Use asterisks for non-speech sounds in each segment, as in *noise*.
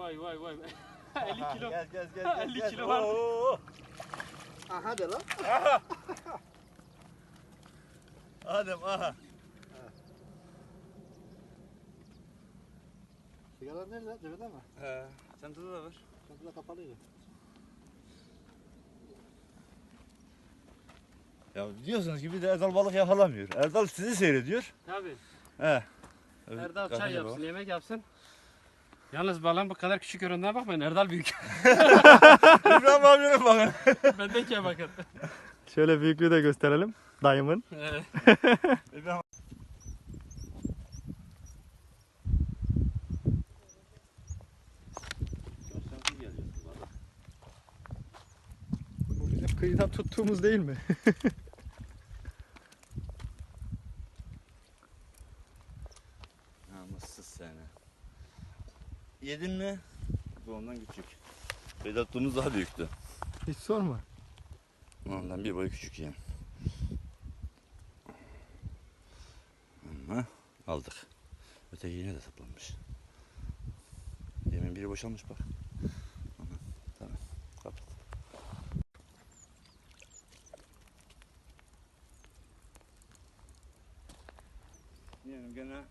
Vay vay vay. *laughs* 50 kilo. Gel gel gel. 50 *laughs* kilo var. Aha de lan. *laughs* Adem aha. Sigara nerede? Cebinde mi? He. Çantada da var. Çantada kapalıydı. Ya diyorsunuz gibi de Erdal balık yakalamıyor. Erdal sizi seyrediyor. Tabii. He. Erdal çay yapsın, yemek yapsın. Yalnız balon bu kadar küçük göründüğüne bakmayın. Erdal büyük. *laughs* İbrahim abinin bakın. Bendeki bakın. Şöyle büyüklüğü de gösterelim. Dayımın. Evet. *laughs* İbrahim Bu bizim kıyıdan tuttuğumuz değil mi? Namussuz seni. Yedin mi? Bu ondan küçük. Vedat Dumuz daha büyüktü. Hiç sorma. Ondan bir boy küçük yani. Ama aldık. Öteki yine de saplanmış. Yemin biri boşalmış bak. Aha, tamam. Kapat. Diyelim gene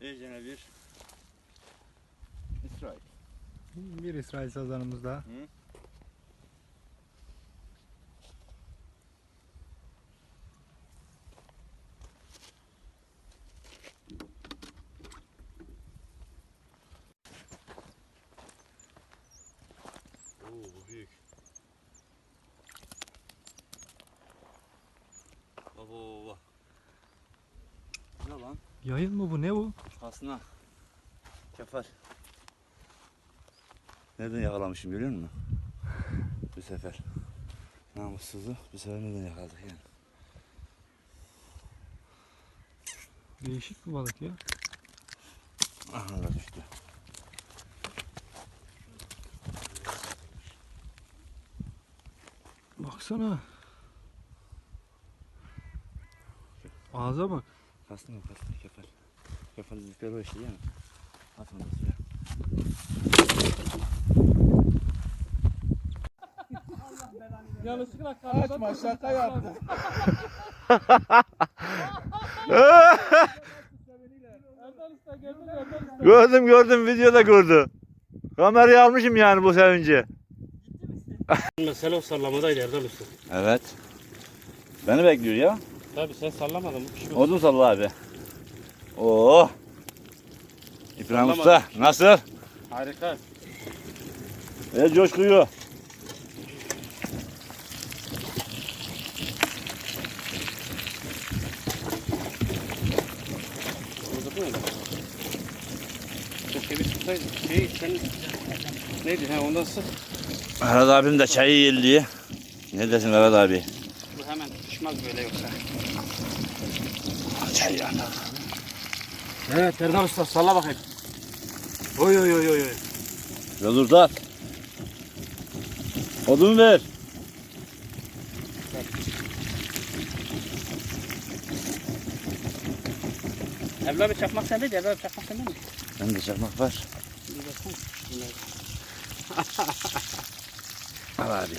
iyicene bir İsrail. Bir İsrail sazanımız daha. Hı? Yayın mı bu? Ne bu? Aslında kefal. Nereden yakalamışım görüyor musun? Bu sefer. Namussuzu bu sefer nereden yakaladık yani? Değişik bir balık ya. Aha da düştü. Baksana. Ağza bak. Aslında bak aslında kefal. Kefal izlikleri o işte yani. At onu da suya. Yanlışlıkla Açma şaka yaptım. *laughs* Gördüm gördüm videoda gördü. Kamerayı almışım yani bu sevince. Mesele o sallamadaydı Erdal Usta. Evet. Beni bekliyor ya. Tabii sen sallamadın. Bu kişi Odun salla abi. Oo. İbrahim Sallamadım. Usta nasıl? Harika. E coşkuyu. Şey senin... Neydi ha ondan sık. Mehmet abim de çayı yelliyor. Ne desin Mehmet abi? Bu hemen pişmez böyle yoksa. Çay ya. Evet Erdal Usta salla bakayım. Oy oy oy oy. oy. Dur da. Odun ver. Erdal abi çakmak sende de Erdal abi çakmak sende mi? Bende çakmak var. *laughs* Al abi.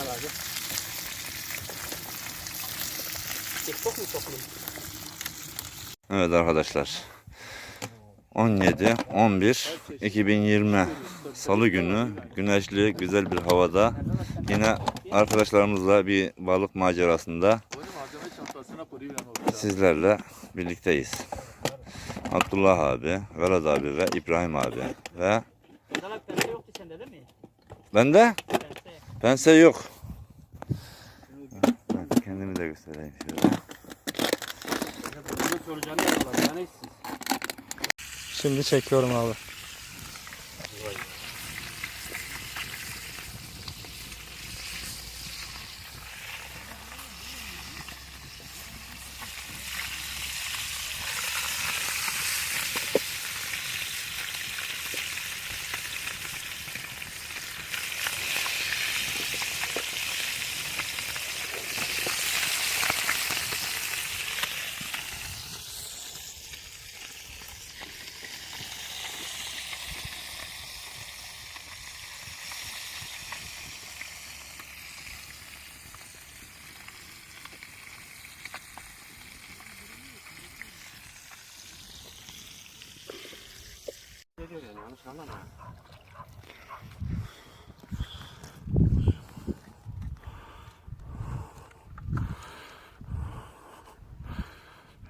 Al abi. Çok mu? Evet arkadaşlar. 17 11 2020 Salı günü güneşli güzel bir havada yine arkadaşlarımızla bir balık macerasında sizlerle birlikteyiz. Abdullah abi, Velat abi ve İbrahim abi ve bende Pense. pense yok. Ben kendimi de göstereyim şöyle. Siz. Şimdi çekiyorum abi.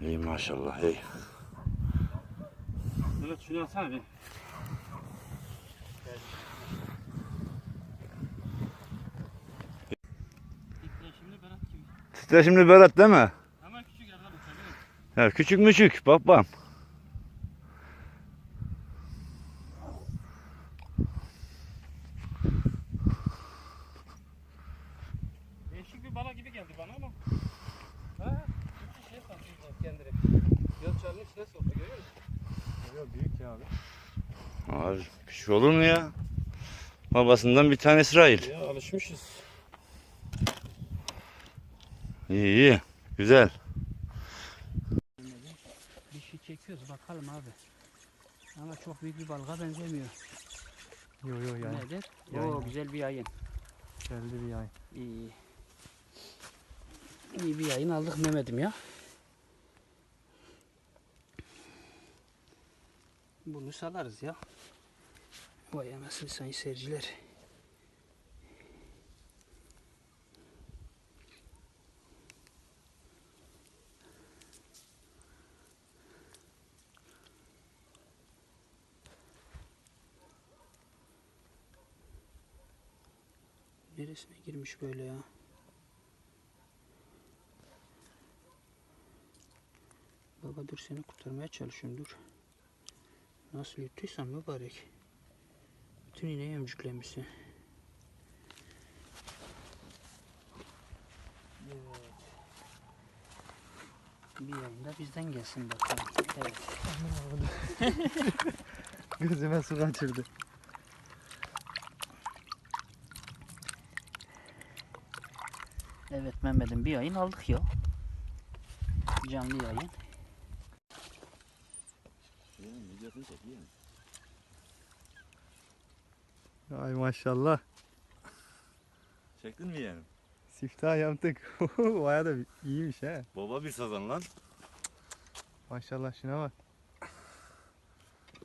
İyi maşallah iyi. Mehmet şunu alsana bir. Titreşimli Berat değil mi? Ama küçük yerden uçar değil mi? Ya küçük müçük bak. Gibi geldi bana ama. Ha? Bir şey satıyor kendini. Göz çarının içine soktu görüyor musun? Yok büyük ya abi. Abi küçük olur mu ya? Babasından bir tane İsrail. Ya alışmışız. İyi iyi. Güzel. Bir şey çekiyoruz bakalım abi. Ama çok büyük bir balığa benzemiyor. Yo yo yani. Nedir? Yayın Oo güzel bir yayın. Geldi bir yay. İyi. İyi bir yayın aldık Mehmet'im ya. Bunu salarız ya. Vay anasını sayın seyirciler. Neresine girmiş böyle ya? Baba dur seni kurtarmaya çalışıyorum dur. Nasıl yuttuysan mübarek. Bütün iğneyi emcüklemişsin. Evet. Bir yayında bizden gelsin bakalım. Evet. *laughs* Gözüme su kaçırdı. Evet Mehmet'im bir yayın aldık ya. Canlı yayın. Ay maşallah. Çektin mi yeğenim? Siftah yaptık. *laughs* Baya da iyiymiş he. Baba bir sazan lan. Maşallah şuna bak.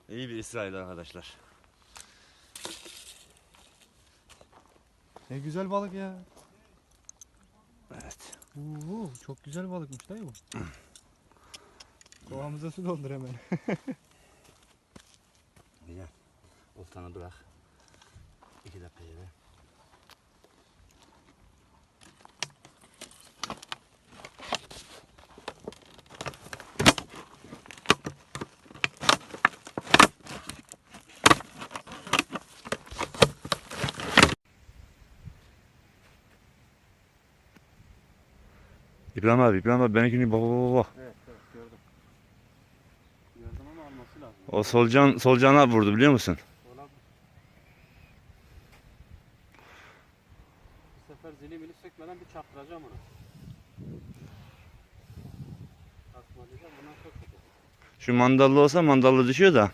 İyi bir İsrail arkadaşlar. Ne güzel balık ya. Evet. Oo, çok güzel balıkmış değil mi bu? *clears throat* Kovamıza su doldur hemen. *laughs* Oltanı bırak. İki dakika yere. İbrahim abi, İbrahim abi benimkini baba baba baba. Evet evet gördüm. Gördüm ama alması lazım. O solcan solcana vurdu biliyor musun? Olabilir. Bu sefer zili mili çarptıracağım onu. Tasmalayacağım bundan çok kötü. Şu mandallı olsa mandallı düşüyor da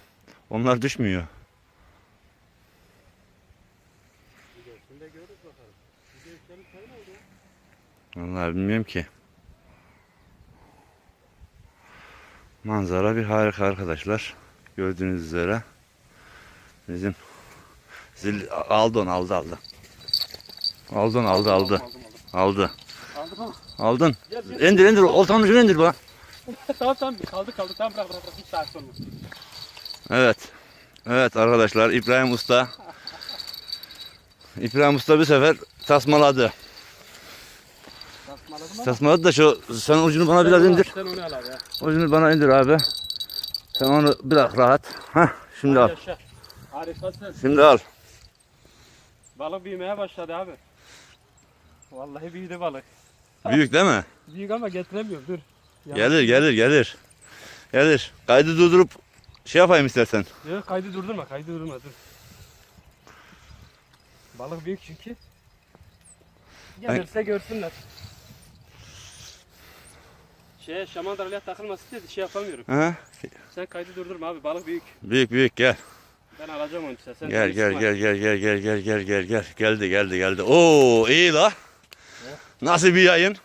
onlar düşmüyor. Görsün de görürüz bakalım. Bir görsün ne oldu ya? Vallahi bilmiyorum ki. Manzara bir harika arkadaşlar. Gördüğünüz üzere. Bizim zil aldı onu aldı aldı. Onu aldı aldı. Aldı. Aldık ama. Aldın. Gel gel. İndir indir oltanın ucunu indir bana. *laughs* tamam tamam kaldı kaldı tamam bırak bırak bırak hiç saat olmaz. Evet. Evet arkadaşlar İbrahim Usta. İbrahim Usta bir sefer tasmaladı. Tasmaladım ama. Tasmaladı da şu sen ucunu bana biraz indir. Sen onu al abi ya. Ucunu bana indir abi. Sen onu bırak rahat. Hah şimdi al. Hadi yaşa. Harikasın. Şimdi al. Balık büyümeye başladı abi. Vallahi büyüdü balık. Büyük değil mi? *laughs* Büyük ama getiremiyorum dur. Yalnız Gelir gelir gelir. Gelir. Kaydı durdurup şey yapayım istersen. Yok kaydı durdurma kaydı durdurma dur. Balık büyük çünkü. Gelirse görsünler. Şey şamandalyaya takılması dedi şey yapamıyorum. Ha? Sen kaydı durdurma abi balık büyük. Büyük büyük gel. Ben alacağım onu size. Sen Gel gel gel gel gel gel gel gel gel gel. Geldi geldi geldi. Oo iyi la. Nasıl bir yayın?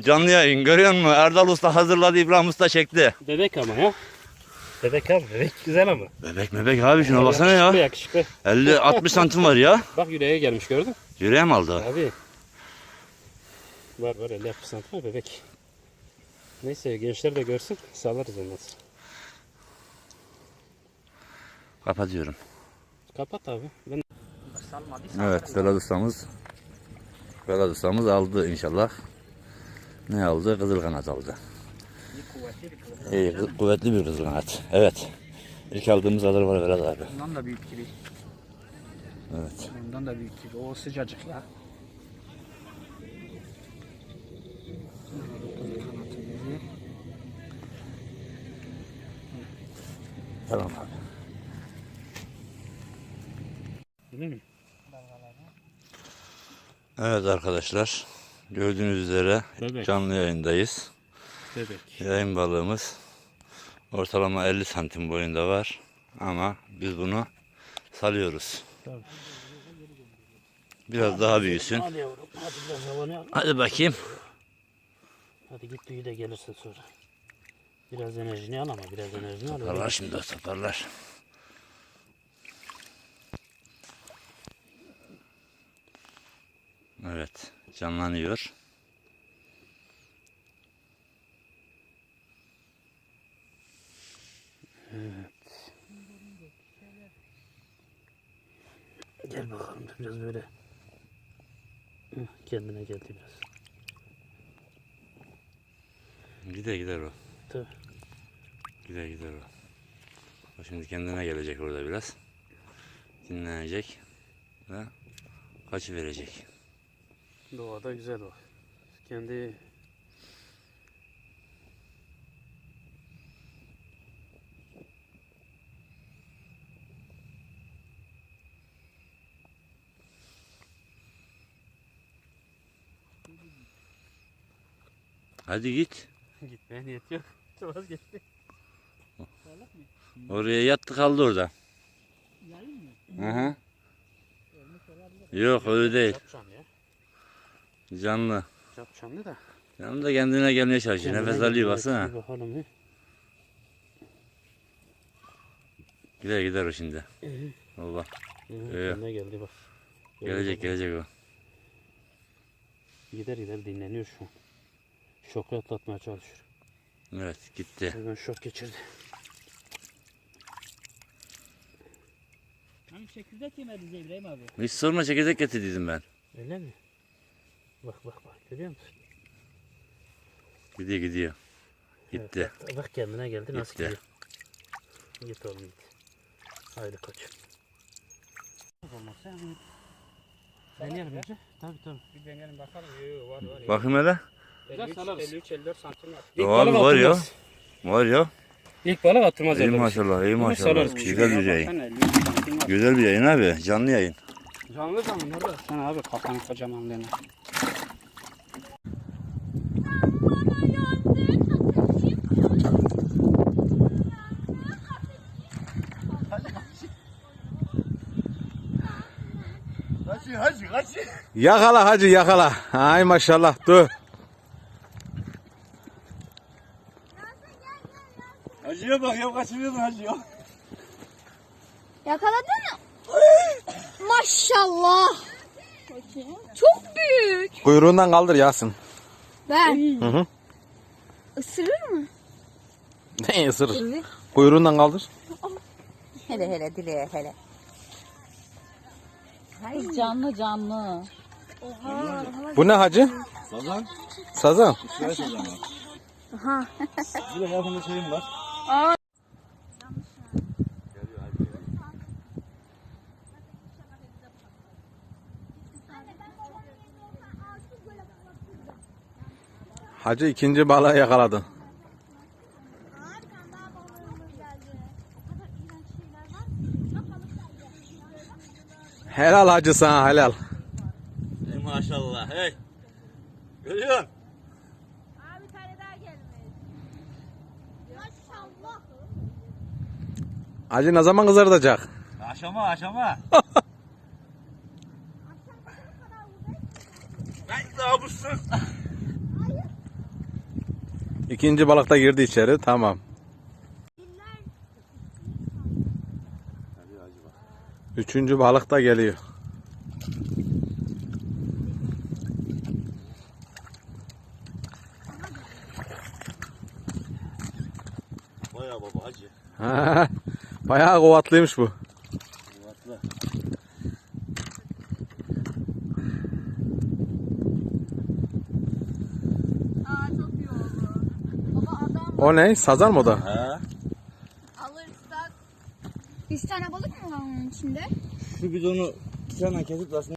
Canlı yayın görüyor musun? Erdal Usta hazırladı İbrahim Usta çekti. Bebek ama ya. Bebek abi bebek güzel ama. Bebek mebek abi şuna baksana Yakışıklı ya. yakışıklı. 50-60 santim var ya. *laughs* Bak yüreğe gelmiş gördün mü? Yüreğe mi aldı? Abi. Var var 50 60 santim var bebek. Neyse gençler de görsün sağlarız ondan sonra. Kapatıyorum. Kapat abi. Ben Evet Vedat ustamız Vedat ustamız aldı inşallah. Ne aldı? Kızıl kanat aldı. İyi, kı- kuvvetli bir kızıl kanat. Evet. İlk aldığımız kadar var Vedat abi. Bundan da büyük gibi. Evet. Bundan da büyük gibi. O sıcacık ya. Tamam abi. Öyle mi? Evet arkadaşlar. Gördüğünüz üzere Bebek. canlı yayındayız. Bebek. Yayın balığımız ortalama 50 santim boyunda var. Ama biz bunu salıyoruz. Tabii. Biraz daha büyüsün. Hadi yavrum hadi biraz havanı al. Hadi bakayım. Hadi git tüyü de gelirsin sonra. Biraz enerjini al ama biraz enerjini al. öyle Toparlar şimdi toparlar. Evet canlanıyor. Gel bakalım biraz böyle. Kendine geldi biraz. Gider gider o. Tabii. Gider gider o. O şimdi kendine gelecek orada biraz. Dinlenecek. Ve kaçı verecek. Doğada güzel o. Kendi Hadi git. gitmeye niyet yok. *laughs* Vazgeçti. Oraya yattı kaldı orada. Hı hı. Yok öyle değil. Canlı. Çapçanlı da. Canlı da kendine gelmeye çalışıyor. Kendine Nefes alıyor baksana. Bakalım bir. Gider gider o şimdi. Hı, Ee. Kendine geldi bak. Gelecek gelecek o. Gider gider dinleniyor şu an. Şoku atlatmaya çalışıyor. Evet gitti. Hemen şok geçirdi. Hani çekirdek yemediniz İbrahim abi. Hiç sorma çekirdek getirdiydim ben. Öyle mi? Bak bak bak görüyor musun? Gidiyor gidiyor. Gitti. Evet, bak, bak kendine geldi nasıl gidiyor. Git oğlum git. Haydi koçum. Olmazsa yani. Deneyelim önce. Tabii tabii. Bir deneyelim bakalım. Yoo, var var. Bakayım hele. 53, salarız. 53 54 santim var. Balık var ya. Var ya. İlk balık atılmaz. İyi maşallah iyi maşallah. Güzel bir yayın. Baksana, 53 santim var. Güzel bir yayın abi. Canlı yayın. Canlı canlı nerede? Sen abi kafanı kocaman dene. Yakala hacı yakala. Ay maşallah dur. Hacıya bak ya kaçırıyordun hacıya. Yakaladın mı? Maşallah. Çok büyük. Kuyruğundan kaldır Yasin. Ben. Hı hı. Isırır mı? Ne ısırır? Kuyruğundan kaldır. Hele hele dile hele. Kız canlı canlı. Bu ne hacı? Sazan. Sazan. Şuraya sazan var. Aha. Bir de yakında şeyim var. Hacı ikinci balığı yakaladı. Helal hacı sana helal. Görüyorsun. Abi tane daha gelmedi. Maşallah. Acı ne zaman kızartacak? Aşama aşama. *laughs* İkinci balık da girdi içeri. Tamam. Üçüncü balık da geliyor. Baba. Bayağı kovatlıymış bu. Kuvvetli. Aa çok iyi oldu. Baba adam O ne? Sazan mı o da? He. alırsak. Üç tane balık mı var onun içinde? Şu bidonu bıçağla kesip aslında